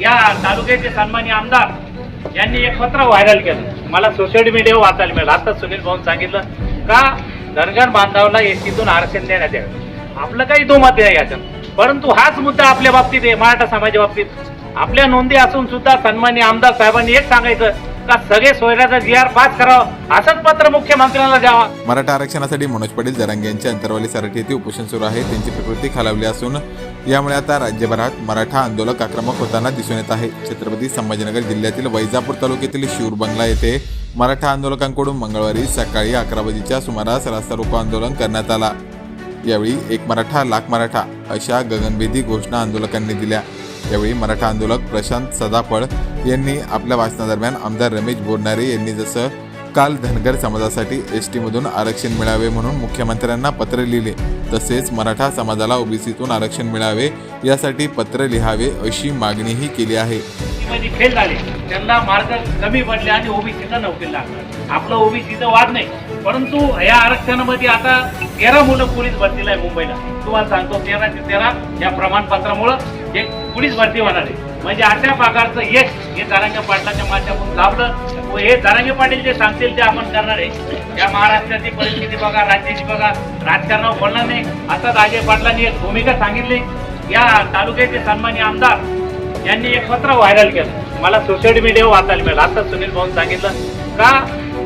या तालुक्याचे सन्मानी आमदार यांनी एक पत्र व्हायरल केलं. मला सोशल मीडियावर वाचायला मिळालं. आता सुनील भाऊन सांगितलं का धनगर बांधवाला एसीतून आरक्षण देण्यात यावं. आपलं काही दुमत नाही याच्यात. परंतु हाच मुद्दा आपल्या बाबतीत आहे मराठा समाजा बाबतीत. आपल्या नोंदी असून सुद्धा सन्मानी आमदार साहेबांनी एक सांगायचं का सगळे सोयऱ्याचा जी आर पास करावं असंच पत्र मुख्यमंत्र्यांना द्यावा. मराठा आरक्षणासाठी मनोज पाटील जरांगे यांच्या अंतरवाली सराठी येथे उपोषण सुरू आहे. त्यांची प्रकृती खालावली असून यामुळे आता राज्यभरात मराठा आंदोलक आक्रमक होताना दिसून येत आहे. छत्रपती संभाजीनगर जिल्ह्यातील वैजापूर तालुक्यातील शिवर बंगला येथे मराठा आंदोलकांकडून मंगळवारी सकाळी अकरा वाजेच्या सुमारास रास्ता रोको आंदोलन करण्यात आला. यावेळी एक मराठा लाख मराठा अशा गगनभेदी घोषणा आंदोलकांनी दिल्या. यावेळी मराठा आंदोलक प्रशांत सदाफळ यांनी आपल्या भाषणादरम्यान आमदार रमेश बोरणारे यांनी जसं काल धनगर समाजासाठी एस टीमधून आरक्षण मिळावे म्हणून मुख्यमंत्र्यांना पत्र लिहिले तसेच मराठा समाजाला ओबीसीतून आरक्षण मिळावे यासाठी पत्र लिहावे अशी मागणीही केली आहे. फेल झाले. त्यांना मार्ग कमी पडले आणि ओबीसीचा नोकरी लागला. आपलं ओबीसीचा वाद नाही. परंतु या आरक्षणामध्ये आता तेरा मुलं पोलीस भरतीला आहे मुंबईला. तुम्हाला सांगतो तेरा ते तेरा या प्रमाणपत्रामुळं जे पोलीस भरती होणार आहे म्हणजे अशा प्रकारचं यश हे जारांगे पाटलाच्या माध्यमातून लाभलं. व हे जारांगे पाटील जे सांगतील ते आपण करणार आहे. या महाराष्ट्राची परिस्थिती बघा राज्याची बघा. राजकारणावर बोलणार नाही. आता राजे पाटलांनी एक भूमिका सांगितली. या तालुक्याचे सन्मानी आमदार यांनी एक पत्र व्हायरल केलं. मला सोशल मीडियावर वाचायला मिळालं. आता सुनील भाऊन सांगितलं का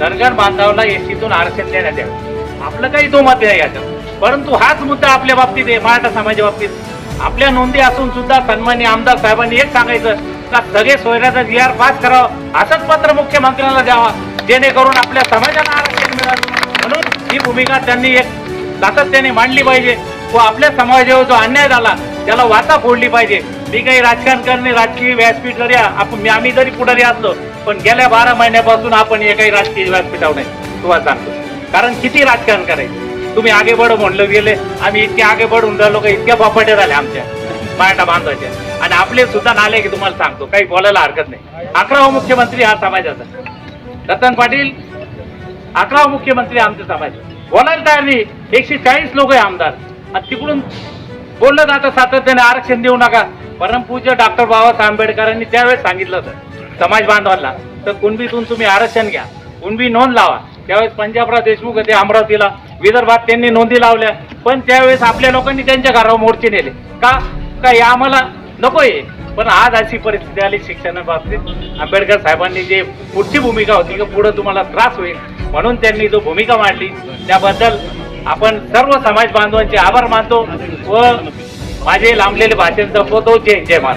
धनगर बांधवाला एसीतून आरक्षण देण्यात यावं. आपलं काही तो मत नाही याच्यात. परंतु हाच मुद्दा आपल्या बाबतीत आहे मराठा समाजा बाबतीत. आपल्या नोंदी असून सुद्धा सन्मानी आमदार साहेबांनी एक सांगायचं का सगळे सोयऱ्याचा जी आर पास करावं? असंच पत्र मुख्यमंत्र्यांना द्यावा. जेणेकरून आपल्या समाजाला आरक्षण मिळालं. म्हणून ही भूमिका त्यांनी एक सातत्याने मांडली पाहिजे. व आपल्या समाजावर जो अन्याय झाला त्याला वाचा फोडली पाहिजे. मी काही राजकारण करणे राजकीय व्यासपीठ जरी आपण मी आम्ही जरी पुढारी असलो पण गेल्या बारा महिन्यापासून आपण हे काही राजकीय व्यासपीठावर नाही. तुम्हाला सांगतो. कारण किती राजकारण करायचं? तुम्ही आगे बढ म्हणलं गेले. आम्ही इतके आगे बढून राहिलो का इतक्या बापाटे झाले आमच्या. मराठा बांधवाच्या आणि आपले सुद्धा नाले की तुम्हाला सांगतो. काही बोलायला हरकत नाही. अकरावा मुख्यमंत्री हा समाजाचा. रतन पाटील अकरावा मुख्यमंत्री आमचे समाज. बोलायला तयार नाही. एकशे चाळीस लोक आहे आमदार. आणि तिकडून बोललं जातं सातत्याने आरक्षण देऊ नका. परमपूज्य डॉक्टर बाबासाहेब आंबेडकरांनी त्यावेळेस सांगितलं होतं समाज बांधवांना. तर कुणबीतून तुम्ही आरक्षण घ्या. कुणबी नोंद लावा. त्यावेळेस पंजाबराव देशमुख होते अमरावतीला. विदर्भात त्यांनी नोंदी लावल्या. पण त्यावेळेस आपल्या लोकांनी त्यांच्या घरावर मोर्चे नेले. का? का हे आम्हाला आहे पण आज अशी परिस्थिती आली शिक्षणाबाबतीत. आंबेडकर साहेबांनी जे पुढची भूमिका होती की पुढे तुम्हाला त्रास होईल म्हणून त्यांनी जो भूमिका मांडली त्याबद्दल आपण सर्व समाज बांधवांचे आभार मानतो व माझे लांबलेले भाषण संपवतो. जय जय महाराज.